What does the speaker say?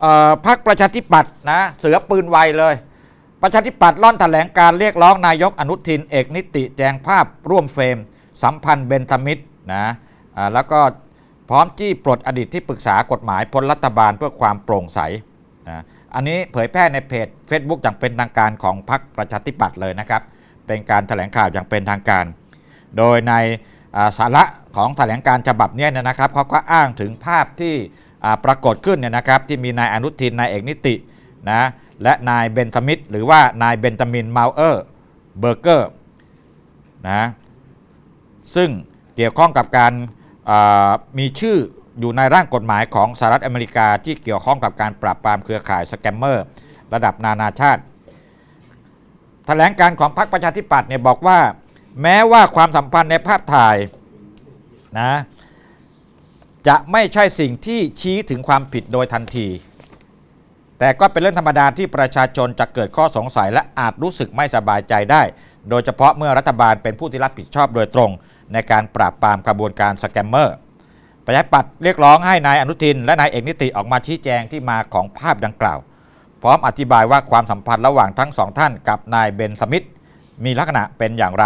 เอ่อพักประชาธิปัตย์นะเสือปืนไวเลย ประชาธิปัตย์ล่อนแถลงการเรียกร้องนายกอนุทินเอกนิติแจงภาพร่วมเฟรม สัมพันธ์เบนธมิตรนะแล้วก็พร้อมจี้ปลดอดีตที่ปรึกษากฎหมายพ้นรัฐบาลเพื่อความโปร่งใสนะอันนี้เผยแพร่ในเพจ Facebook อย่างเป็นทางการของพรรคประชาธิปัตย์เลยนะครับ เป็นการแถลงข่าวอย่างเป็นทางการ โดยในสาระของแถลงการฉบับนี้นะครับเขาก็อ้างถึงภาพที่ ปรากฏขึ้นเนี่ยนะครับที่มีนายอนุทินนายเอกนิตินะและนายเบนทามิตรหรือว่านายเบนตามินเมาเออร์เบอร์เกอร์นะซึ่งเกี่ยวข้องกับการมีชื่ออยู่ในร่างกฎหมายของสหรัฐอเมริกาที่เกี่ยวข้องกับการปราบปรามเครือข่ายสแกมเมอร์ระดับนานาชาติแถลงการของพรรคประชาธิปัตย์เนี่ยบอกว่า แม้ว่าความสัมพันธ์ในภาพถ่ายนะ จะไม่ใช่สิ่งที่ชี้ถึงความผิดโดยทันที แต่ก็เป็นเรื่องธรรมดาที่ประชาชนจะเกิดข้อสงสัยและอาจรู้สึกไม่สบายใจได้ โดยเฉพาะเมื่อรัฐบาลเป็นผู้ที่รับผิดชอบโดยตรง ในการปราบปรามกระบวนการสแกมเมอร์ประชาธิปัตย์เรียกร้องให้นายอนุทิน และนายเอกนิติออกมาชี้แจงที่มาของภาพดังกล่าว พร้อมอธิบายว่าความสัมพันธ์ระหว่างทั้งสองท่านกับนายเบนสมิธมีลักษณะเป็นอย่างไร